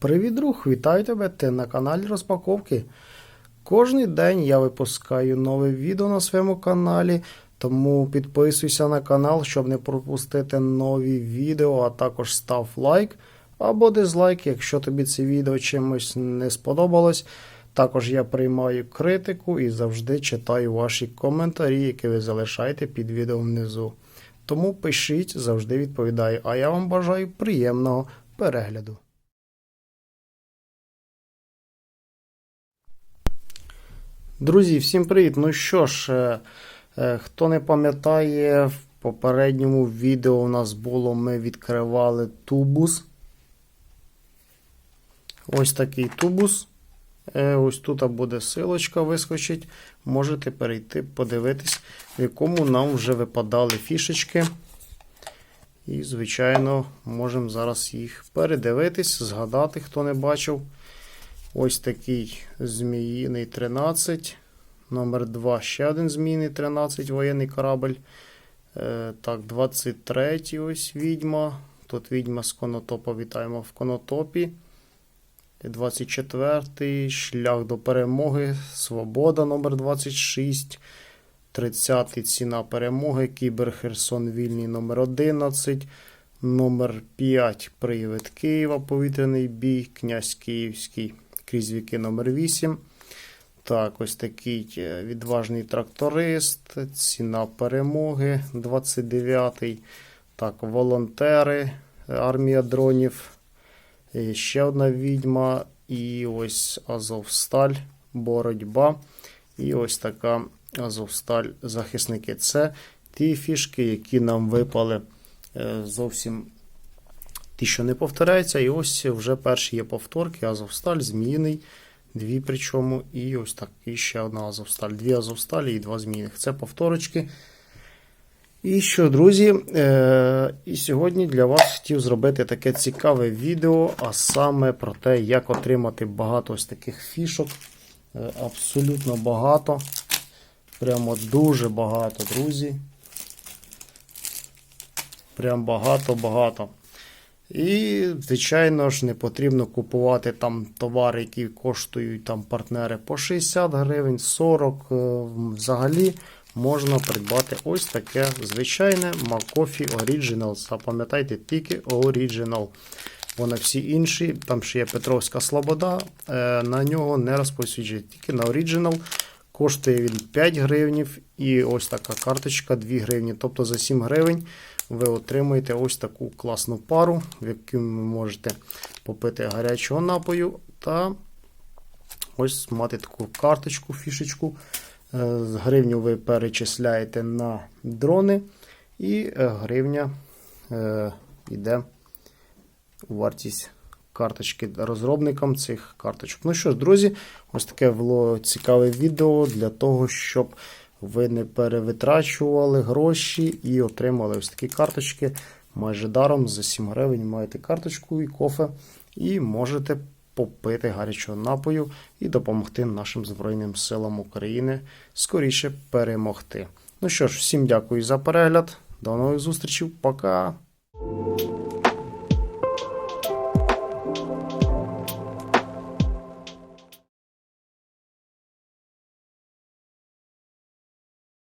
Привіт, друг! Вітаю тебе! Ти на каналі розпаковки. Кожний день я випускаю нове відео на своєму каналі, тому підписуйся на канал, щоб не пропустити нові відео, а також став лайк або дизлайк, якщо тобі це відео чимось не сподобалось. Також я приймаю критику і завжди читаю ваші коментарі, які ви залишаєте під відео внизу. Тому пишіть, завжди відповідаю. А я вам бажаю приємного перегляду. Друзі, всім привіт! Ну що ж, е, е, хто не пам'ятає, в попередньому відео у нас було, ми відкривали тубус. Ось такий тубус. Е, Ось тут буде силочка вискочить. Можете перейти, подивитись, в якому нам вже випадали фішечки. І, звичайно, можемо зараз їх передивитись, згадати, хто не бачив. Ось такий Зміїний 13. Номер 2 ще один Зміїний 13 воєнний корабль. Е, так, 23 ось відьма. Тут відьма з Конотопа. Вітаємо в Конотопі. 24 Шлях до перемоги. Свобода номер 26. 30 ціна перемоги. Кібер Херсон Вільний номер 11. Номер 5 Привід Києва. Повітряний бій. Князь Київський. Крізь віки номер 8 Так, ось такий е, відважний тракторист. Ціна перемоги 29-й. Так, волонтери. Армія дронів. І ще одна відьма. І ось Азовсталь, боротьба. І ось така Азовсталь захисники. Це ті фішки, які нам випали е, зовсім ті, що не повторяються. І ось вже перші є повторки. Азовсталь, Зміїний, дві причому. І ось так, і ще одна Азовсталь. Дві Азовсталі і два зміїних. Це повторочки. І що, друзі, е- і сьогодні для вас хотів зробити таке цікаве відео, а саме про те, як отримати багато ось таких фішок. Е, абсолютно багато. Прямо дуже багато, друзі. Прям багато-багато. І, звичайно ж, не потрібно купувати там товари, які коштують там партнери по 60 гривень, 40. Е, Взагалі можна придбати ось таке звичайне McCoffee Original. Запам'ятайте, тільки Original. Вони всі інші, там ще є Петровська Слобода, е, на нього не розповсюджують, тільки на Original. Коштує він 5 гривнів і ось така карточка 2 гривні. Тобто за 7 гривень ви отримуєте ось таку класну пару, в якій ви можете попити гарячого напою та ось мати таку карточку, фішечку. Е, З гривню ви перечисляєте на дрони, і е, гривня е, йде у вартість карточки розробникам цих карточок. Ну що ж, друзі, ось таке було цікаве відео для того, щоб ви не перевитрачували гроші і отримали ось такі карточки майже даром за 7 гривень. Маєте карточку і кофе, і можете попити гарячого напою і допомогти нашим Збройним силам України скоріше перемогти. Ну що ж, всім дякую за перегляд. До нових зустрічей. Пока!